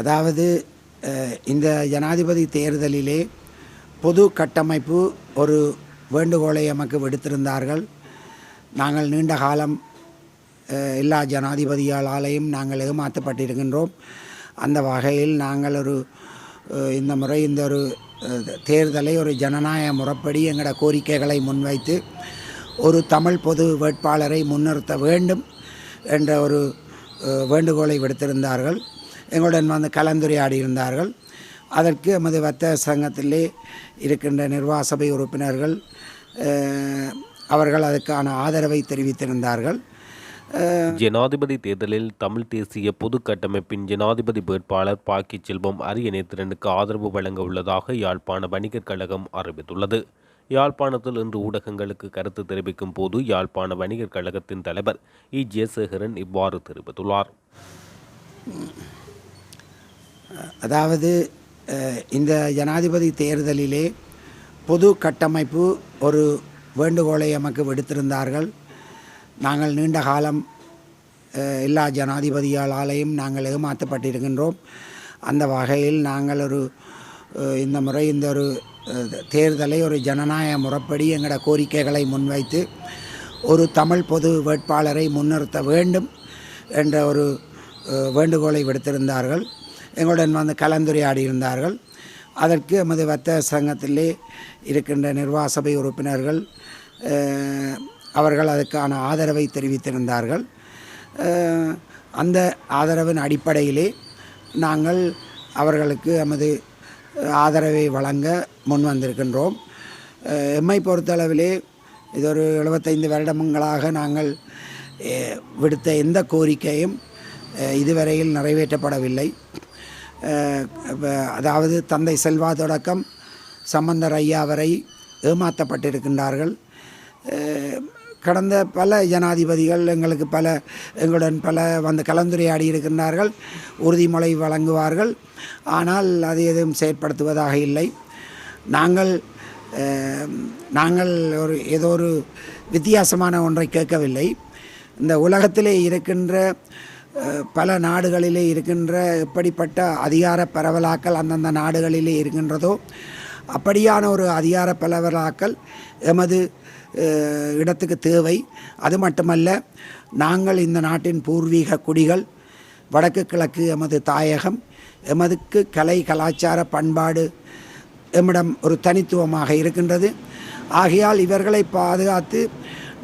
அதாவது இந்த ஜனாதிபதி தேர்தலிலே பொது கட்டமைப்பு ஒரு வேண்டுகோளை எமக்கு விடுத்திருந்தார்கள். நாங்கள் நீண்ட காலம் எல்லா ஜனாதிபதிகளாலேயும் நாங்கள் ஏமாற்றப்பட்டிருக்கின்றோம். அந்த வகையில் நாங்கள் ஒரு இந்த முறை இந்த ஒரு தேர்தலை ஒரு ஜனநாயக முறைப்படி எங்களோட கோரிக்கைகளை முன்வைத்து ஒரு தமிழ் பொது வேட்பாளரை முன்னிறுத்த வேண்டும் என்ற ஒரு வேண்டுகோளை விடுத்திருந்தார்கள். எங்களுடன் வந்து கலந்துரையாடி இருந்தார்கள் அதற்கு எமது வர்த்தக சங்கத்திலே இருக்கின்ற நிர்வாக சபை உறுப்பினர்கள் அவர்கள் அதற்கான ஆதரவை தெரிவித்திருந்தார்கள். ஜனாதிபதி தேர்தலில் தமிழ் தேசிய பொது கட்டமைப்பின் ஜனாதிபதி வேட்பாளர் பாக்கி செல்வம் அரியநேத்திரனுக்கு ஆதரவு வழங்க உள்ளதாக யாழ்ப்பாண வணிகர் கழகம் அறிவித்துள்ளது. யாழ்ப்பாணத்தில் இன்று ஊடகங்களுக்கு கருத்து தெரிவிக்கும் போது யாழ்ப்பாண வணிகர் கழகத்தின் தலைவர் இ. ஜெயசேகரன் இவ்வாறு தெரிவித்துள்ளார். அதாவது இந்த ஜனாதிபதி தேர்தலிலே பொது கட்டமைப்பு ஒரு வேண்டுகோளை எமக்கு விடுத்திருந்தார்கள். நாங்கள் நீண்ட காலம் எல்லா ஜனாதிபதிகளாலேயும் நாங்கள் ஏமாற்றப்பட்டிருக்கின்றோம். அந்த வகையில் நாங்கள் ஒரு இந்த முறை இந்த ஒரு தேர்தலை ஒரு ஜனநாயக முறைப்படி எங்களோட கோரிக்கைகளை முன்வைத்து ஒரு தமிழ் பொது வேட்பாளரை முன்னிறுத்த வேண்டும் என்ற ஒரு வேண்டுகோளை விடுத்திருந்தார்கள். எங்களுடன் வந்து கலந்துரையாடி இருந்தார்கள். அதற்கு எமது வர்த்தக சங்கத்திலே இருக்கின்ற நிர்வாக சபை உறுப்பினர்கள் அவர்கள் அதற்கான ஆதரவை தெரிவித்திருந்தார்கள். அந்த ஆதரவின் அடிப்படையிலே நாங்கள் அவர்களுக்கு எமது ஆதரவை வழங்க முன் வந்திருக்கின்றோம். எம்மை பொறுத்தளவிலே இது ஒரு எழுபத்தைந்து வருடங்களாக நாங்கள் விடுத்த எந்த கோரிக்கையும் இதுவரையில் நிறைவேற்றப்படவில்லை. அதாவது தந்தை செல்வா தொடக்கம் சம்பந்தர் ஐயா வரை ஏமாற்றப்பட்டிருக்கின்றார்கள். கடந்த பல ஜனாதிபதிகள் எங்களுக்கு பல எங்களுடன் பல வந்து கலந்துரையாடி இருக்கின்றார்கள். உறுதிமொழி வழங்குவார்கள். ஆனால் அது எதுவும் செயற்படுத்துவதாக இல்லை. நாங்கள் நாங்கள் ஒரு ஏதோ ஒரு வித்தியாசமான ஒன்றை கேட்கவில்லை. இந்த உலகத்திலே இருக்கின்ற பல நாடுகளிலே இருக்கின்ற எப்படிப்பட்ட அதிகார பரவலாக்கல் அந்தந்த நாடுகளிலே இருக்கின்றதோ அப்படியான ஒரு அதிகார பரவலாக்கல் எமது இடத்துக்கு தேவை. அது மட்டுமல்ல நாங்கள் இந்த நாட்டின் பூர்வீக குடிகள் வடக்கு கிழக்கு எமது தாயகம் எமதுக்கு கலை கலாச்சார பண்பாடு எம்மிடம் ஒரு தனித்துவமாக இருக்கின்றது. ஆகையால் இவர்களை பாதுகாத்து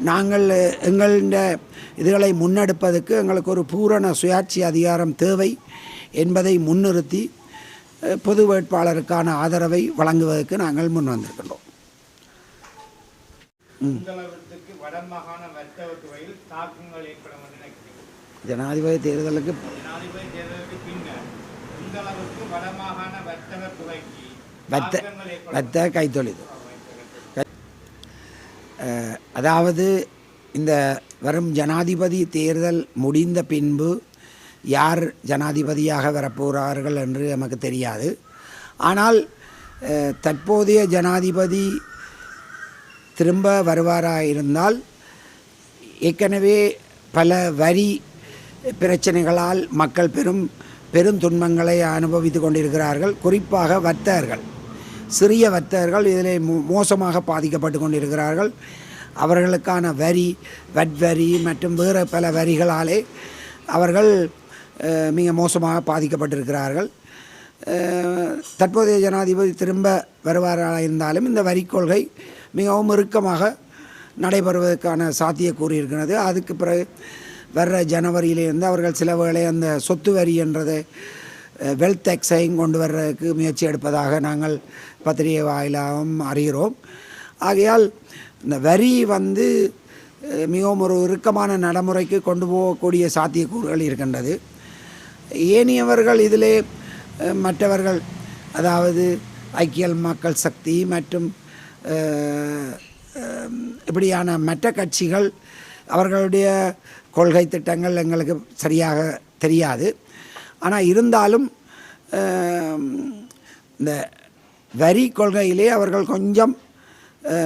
நாங்கள் எங்களுடைய இதுகளை முன்னெடுப்பதற்கு எங்களுக்கு ஒரு பூரண சுயாட்சி அதிகாரம் தேவை என்பதை முன்னிறுத்தி பொது வேட்பாளருக்கான ஆதரவை வழங்குவதற்கு நாங்கள் முன் வந்திருக்கின்றோம். ஜனாதிபதி தேர்தலுக்கு ஜனாதிபதி தேர்தலுக்கு அதாவது இந்த வரும் ஜனாதிபதி தேர்தல் முடிந்த பின்பு யார் ஜனாதிபதியாக வரப்போகிறார்கள் என்று நமக்கு தெரியாது. ஆனால் தற்போதைய ஜனாதிபதி திரும்ப வருவாராக இருந்தால் ஏற்கனவே பல வரி பிரச்சனைகளால் மக்கள் பெரும் பெரும் துன்பங்களை அனுபவித்து கொண்டிருக்கிறார்கள். குறிப்பாக வர்த்தகர்கள். சிறிய வர்த்தகர்கள் இதில் மோ- மோசமாக பாதிக்கப்பட்டு கொண்டிருக்கிறார்கள். அவர்களுக்கான வரி வட்வரி மற்றும் வேறு பல வரிகளாலே அவர்கள் மிக மோசமாக பாதிக்கப்பட்டிருக்கிறார்கள். தற்போதைய ஜனாதிபதி திரும்ப வருவாராக இருந்தாலும் இந்த வரி கொள்கை மிகவும் இறுக்கமாக நடைபெறுவதற்கான சாத்தியக்கூறு இருக்கிறது. அதுக்கு பிறகு வர்ற ஜனவரியிலிருந்து அவர்கள் சில வேளை அந்த சொத்து வரி என்றதை வெல்த் டேக்ஸையும் கொண்டு வர்றதுக்கு முயற்சி எடுப்பதாக நாங்கள் பத்திரிகை வாயிலாகவும் அறிகிறோம். ஆகையால் இந்த வரி வந்து மிகவும் ஒரு இறுக்கமான நடைமுறைக்கு கொண்டு போகக்கூடிய சாத்தியக்கூறுகள் இருக்கின்றது. ஏனையவர்கள் இதிலே மற்றவர்கள் அதாவது ஐக்கிய மக்கள் சக்தி மற்றும் இப்படியான மற்ற கட்சிகள் அவர்களுடைய கொள்கை திட்டங்கள் எங்களுக்கு சரியாக தெரியாது. ஆனால் இருந்தாலும் இந்த வரி கொள்கையிலே அவர்கள் கொஞ்சம்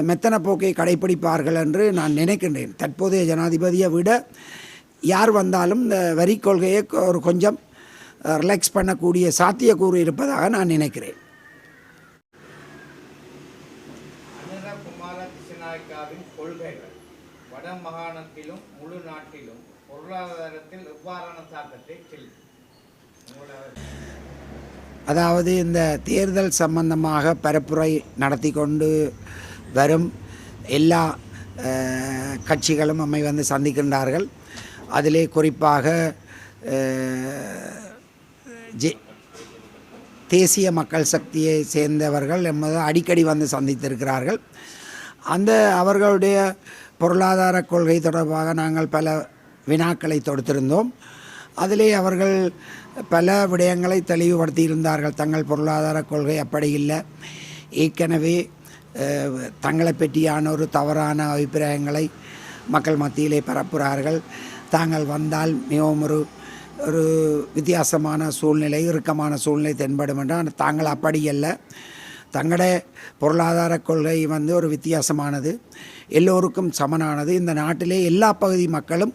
மெத்தன போக்கை கடைப்பிடிப்பார்கள் என்று நான் நினைக்கின்றேன். தற்போதைய ஜனாதிபதியை விட யார் வந்தாலும் இந்த வரி கொள்கையை ஒரு கொஞ்சம் ரிலாக்ஸ் பண்ணக்கூடிய சாத்தியக்கூறு இருப்பதாக நான் நினைக்கிறேன். வட மாகாணத்திலும் முழு நாட்டிலும் பொருளாதாரத்தில் எவ்வாறான தாக்கத்தை செலுத்தும்? அதாவது இந்த தேர்தல் சம்பந்தமாக பரப்புரை நடத்தி கொண்டு வரும் எல்லா கட்சிகளும் நம்மை வந்து சந்திக்கின்றார்கள். அதிலே குறிப்பாக ஜெ ஜே தேசிய மக்கள் சக்தியை சேர்ந்தவர்கள் என்பது அடிக்கடி வந்து சந்தித்திருக்கிறார்கள். அந்த அவர்களுடைய பொருளாதார கொள்கை தொடர்பாக நாங்கள் பல வினாக்களை தொடுத்திருந்தோம். அதிலே அவர்கள் பல விடயங்களை தெளிவுபடுத்தியிருந்தார்கள். தங்கள் பொருளாதார கொள்கை அப்படி இல்லை. ஏற்கனவே தங்களை பற்றியான ஒரு தவறான அபிப்பிராயங்களை மக்கள் மத்தியிலே பரப்புகிறார்கள். தாங்கள் வந்தால் மிகவும் ஒரு ஒரு வித்தியாசமான சூழ்நிலை இறுக்கமான சூழ்நிலை தென்படும் என்றால் தாங்கள் அப்படி அல்ல. தங்களோட பொருளாதார கொள்கை வந்து ஒரு வித்தியாசமானது. எல்லோருக்கும் சமனானது. இந்த நாட்டிலே எல்லா பகுதி மக்களும்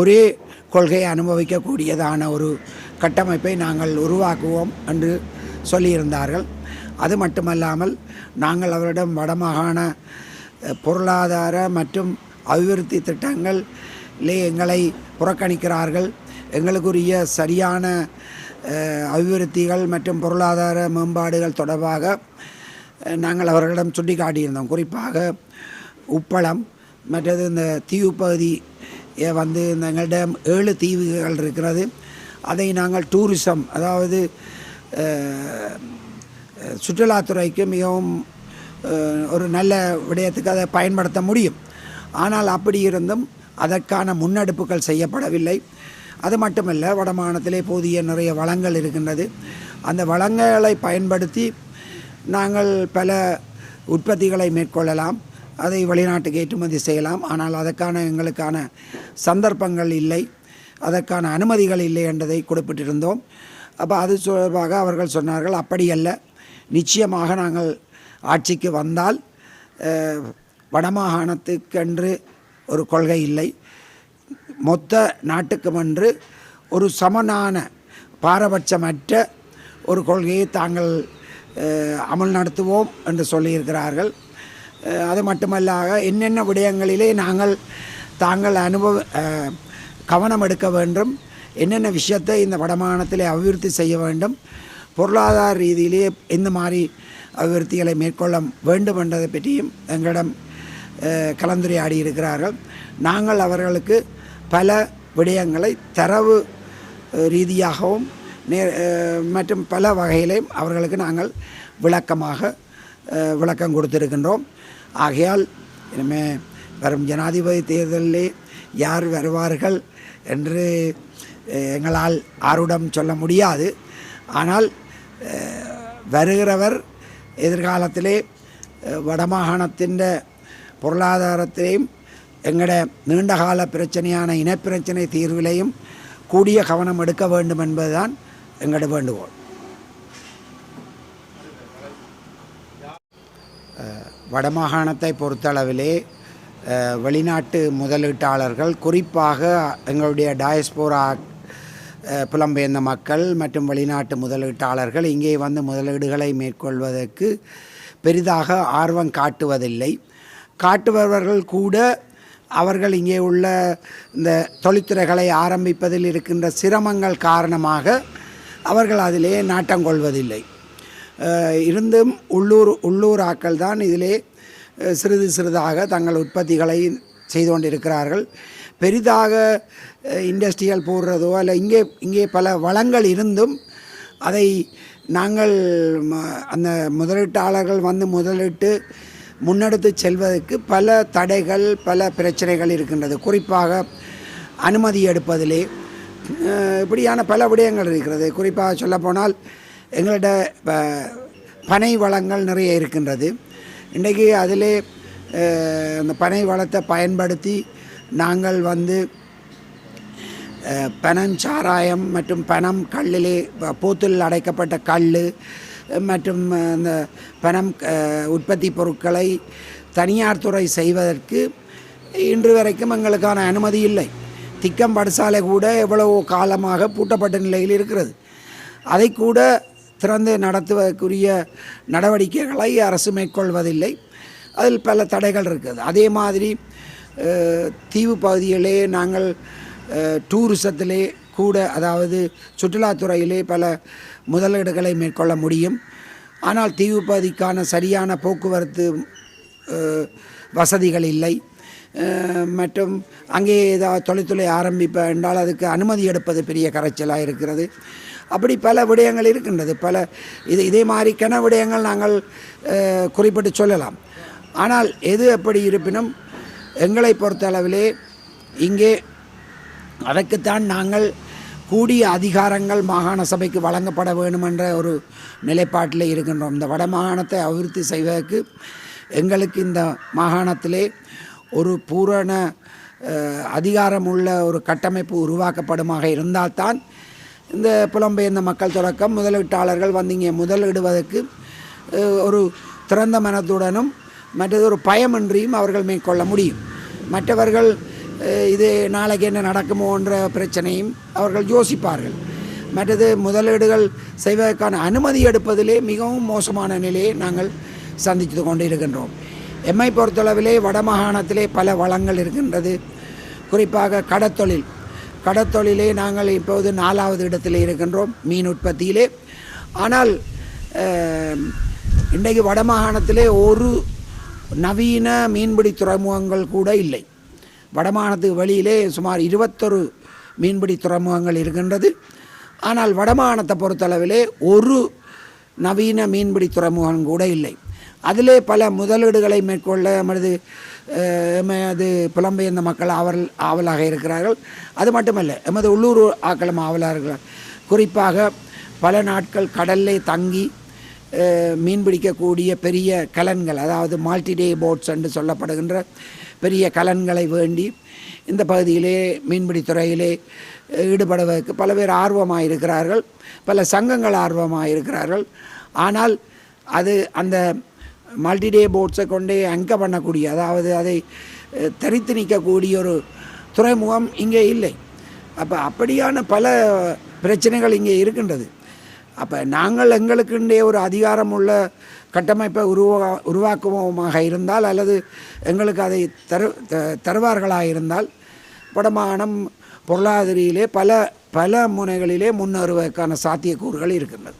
ஒரே கொள்கையை அனுபவிக்கக்கூடியதான ஒரு கட்டமைப்பை நாங்கள் உருவாக்குவோம் என்று சொல்லியிருந்தார்கள். அது மட்டுமல்லாமல் நாங்கள் அவரிடம் வடமாகாண பொருளாதார மற்றும் அபிவிருத்தி திட்டங்களிலே எங்களை புறக்கணிக்கிறார்கள். எங்களுக்குரிய சரியான அபிவிருத்திகள் மற்றும் பொருளாதார மேம்பாடுகள் தொடர்பாக நாங்கள் அவர்களிடம் சுட்டிக்காட்டியிருந்தோம். குறிப்பாக உப்பளம் மற்றது இந்த தீவு பகுதி வந்து இந்த எங்களிடம் ஏழு தீவுகள் இருக்கிறது. அதை நாங்கள் டூரிசம் அதாவது சுற்றுலாத்துறைக்கு மிகவும் ஒரு நல்ல விடயத்துக்கு அதை பயன்படுத்த முடியும். ஆனால் அப்படி இருந்தும் அதற்கான முன்னெடுப்புகள் செய்யப்படவில்லை. அது மட்டுமல்ல வடமாநிலத்திலே போதிய நிறைய வளங்கள் இருக்கின்றது. அந்த வளங்களை பயன்படுத்தி நாங்கள் பல உற்பத்திகளை மேற்கொள்ளலாம். அதை வெளிநாட்டுக்கு ஏற்றுமதி செய்யலாம். ஆனால் அதற்கான எங்களுக்கான சந்தர்ப்பங்கள் இல்லை அதற்கான அனுமதிகள் இல்லை என்றதை குறிப்பிட்டிருந்தோம். அப்போ அது தொடர்பாக அவர்கள் சொன்னார்கள் அப்படியல்ல. நிச்சயமாக நாங்கள் ஆட்சிக்கு வந்தால் வடமாகாணத்துக்கென்று ஒரு கொள்கை இல்லை. மொத்த நாட்டுக்குமென்று ஒரு சமனான பாரபட்சமற்ற ஒரு கொள்கையை தாங்கள் அமல் நடத்துவோம் என்று சொல்லியிருக்கிறார்கள். அது மட்டுமல்லாக என்னென்ன விடயங்களிலே நாங்கள் தாங்கள் அனுபவ கவனம் எடுக்க வேண்டும். என்னென்ன விஷயத்தை இந்த வடமாநிலத்திலே அபிவிருத்தி செய்ய வேண்டும் பொருளாதார ரீதியிலே எந்த மாதிரி அபிவிருத்திகளை மேற்கொள்ள வேண்டும் என்றதை பற்றியும் எங்களிடம் கலந்துரையாடி இருக்கிறார்கள். நாங்கள் அவர்களுக்கு பல விடயங்களை தரவு ரீதியாகவும் நே மற்றும் பல வகையிலையும் அவர்களுக்கு நாங்கள் விளக்கமாக விளக்கம் கொடுத்திருக்கின்றோம். ஆகையால் இனிமேல் வரும் ஜனாதிபதி தேர்தலிலே யார் வருவார்கள் என்று எங்களால் ஆருடம் சொல்ல முடியாது. ஆனால் வருகிறவர் எதிர்காலத்திலே வடமாகாணத்தின் பொருளாதாரத்திலையும் எங்களோட நீண்டகால பிரச்சனையான இனப்பிரச்சனை தீர்விலையும் கூடிய கவனம் எடுக்க வேண்டும் என்பதுதான் எங்களோட வேண்டுகோள். வடமாகாணத்தை பொறுத்தளவிலே வெளிநாட்டு முதலீட்டாளர்கள் குறிப்பாக எங்களுடைய டயஸ்போரா புலம்பெயர்ந்த மக்கள் மற்றும் வெளிநாட்டு முதலீட்டாளர்கள் இங்கே வந்து முதலீடுகளை மேற்கொள்வதற்கு பெரிதாக ஆர்வம் காட்டுவதில்லை. காட்டுபவர்கள் கூட அவர்கள் இங்கே உள்ள இந்த தொழில்துறைகளை ஆரம்பிப்பதில் இருக்கின்ற சிரமங்கள் காரணமாக அவர்கள் அதிலே நாட்டம் கொள்வதில்லை. இருந்தும் உள்ளூர் உள்ளூராக்கள் தான் இதிலே சிறிது சிறிதாக தங்கள் உற்பத்திகளை செய்து கொண்டிருக்கிறார்கள் பெரிதாக இண்டஸ்ட்ரியல் போடுறதோ அல்ல இங்கே இங்கே பல வளங்கள் இருந்தும் அதை நாங்கள் ம- அந்த முதலீட்டாளர்கள் வந்து முதலிட்டு முன்னெடுத்து செல்வதற்கு பல தடைகள் பல பிரச்சனைகள் இருக்கின்றது. குறிப்பாக அனுமதி எடுப்பதிலே இப்படியான பல விடயங்கள் இருக்கிறது. குறிப்பாக சொல்லப்போனால் எங்கள்கிட்ட ப- பனை வளங்கள் நிறைய இருக்கின்றது. இன்றைக்கி அதிலே அந்த பனை வளத்தை பயன்படுத்தி நாங்கள் வந்து அஹ், பனஞ்சாராயம் மற்றும் பனம் கல்லிலே பூத்தில் போத்தில் அடைக்கப்பட்ட கல் மற்றும் அந்த இந்த பனம் உற்பத்தி பொருட்களை தனியார் துறை செய்வதற்கு இன்று வரைக்கும் எங்களுக்கான அனுமதி இல்லை. திக்கம் படுசாலை கூட எவ்வளவோ காலமாக பூட்டப்பட்ட நிலையில் இருக்கிறது. அதை கூட திறந்து நடத்துவதற்குரிய நடவடிக்கைகளை அரசு மேற்கொள்வதில்லை. அதில் பல தடைகள் இருக்குது. அதே மாதிரி தீவு பகுதிகளே நாங்கள் டூரிசத்திலே கூட அதாவது சுற்றுலாத்துறையிலே பல முதலீடுகளை மேற்கொள்ள முடியும். ஆனால் தீவு பகுதிக்கான சரியான போக்குவரத்து வசதிகள் இல்லை. மற்றும் அங்கே ஏதாவது தொழில்துறை ஆரம்பிப்ப என்றால் அதுக்கு அனுமதி எடுப்பது பெரிய கரைச்சலாக இருக்கிறது. அப்படி பல விடயங்கள் இருக்கின்றது. பல இது இதே மாதிரி கன விடயங்கள் நாங்கள் குறிப்பிட்டு சொல்லலாம். ஆனால் எது எப்படி இருப்பினும் எங்களை பொறுத்தளவிலே இங்கே அதற்குத்தான் நாங்கள் கூடிய அதிகாரங்கள் மாகாண சபைக்கு வழங்கப்பட வேண்டுமென்ற ஒரு நிலைப்பாட்டில் இருக்கின்றோம். இந்த வட மாகாணத்தை அபிவிருத்தி செய்வதற்கு எங்களுக்கு இந்த மாகாணத்திலே ஒரு பூரண அதிகாரமுள்ள ஒரு கட்டமைப்பு உருவாக்கப்படுமாக இருந்தால்தான் இந்த புலம்பெயர்ந்த மக்கள் தொடக்கம் முதலீட்டாளர்கள் வந்தீங்க. முதலிடுவதற்கு ஒரு திறந்த மனத்துடனும் மற்றது ஒரு பயமின்றியும் அவர்கள் மேற்கொள்ள முடியும். மற்றவர்கள் இது நாளைக்கு என்ன நடக்குமோன்ற பிரச்சனையும் அவர்கள் யோசிப்பார்கள். மற்றது முதலீடுகள் செய்வதற்கான அனுமதி எடுப்பதிலே மிகவும் மோசமான நிலையை நாங்கள் சந்தித்து கொண்டு இருக்கின்றோம் எம்மை பொறுத்தளவிலே வடமாகாணத்திலே பல வளங்கள் இருக்கின்றது. குறிப்பாக கடத்தொழில். கடத்தொழிலே நாங்கள் இப்போது நாலாவது இடத்தில் இருக்கின்றோம் மீன் உற்பத்தியிலே. ஆனால் இன்றைக்கு வடமாகாணத்திலே ஒரு நவீன மீன்பிடி துறைமுகங்கள் கூட இல்லை. வடமாகாணத்துக்கு வெளியிலே சுமார் இருபத்தொரு மீன்பிடி துறைமுகங்கள் இருக்கின்றது. ஆனால் வடமாகாணத்தை பொறுத்தளவிலே ஒரு நவீன மீன்பிடி துறைமுகம் கூட இல்லை. அதிலே பல முதலீடுகளை மேற்கொள்ள எமது அஹ், எமது புலம்பெயர்ந்த மக்கள் ஆவல் ஆவலாக இருக்கிறார்கள். அது மட்டுமல்ல எமது உள்ளூர் ஆக்களும் ஆவலாக இருக்கிறார் குறிப்பாக பல நாட்கள் கடல்லே தங்கி மீன் பிடிக்கக்கூடிய பெரிய கலன்கள் அதாவது மால்டிடே போட்ஸ் என்று சொல்லப்படுகின்ற பெரிய கலன்களை வேண்டி இந்த பகுதியிலே மீன்பிடி துறையிலே ஈடுபடுவதற்கு பல பேர் ஆர்வமாக இருக்கிறார்கள். பல சங்கங்கள் ஆர்வமாக இருக்கிறார்கள். ஆனால் அது அந்த மல்டிடே போட்ஸை கொண்டே அங்க பண்ணக்கூடிய அதாவது அதை தரித்து நிற்கக்கூடிய ஒரு துறைமுகம் இங்கே இல்லை. அப்போ அப்படியான பல பிரச்சனைகள் இங்கே இருக்கின்றது. அப்போ நாங்கள் எங்களுக்குண்டே ஒரு அதிகாரம் உள்ள கட்டமைப்பை உருவா உருவாக்குவோமாக இருந்தால் அல்லது எங்களுக்கு அதை தரு த- தருவார்களாக இருந்தால் படமானம் பொருளாதாரியிலே பல பல முனைகளிலே முன்னேறுவதற்கான சாத்தியக்கூறுகள் இருக்கின்றது.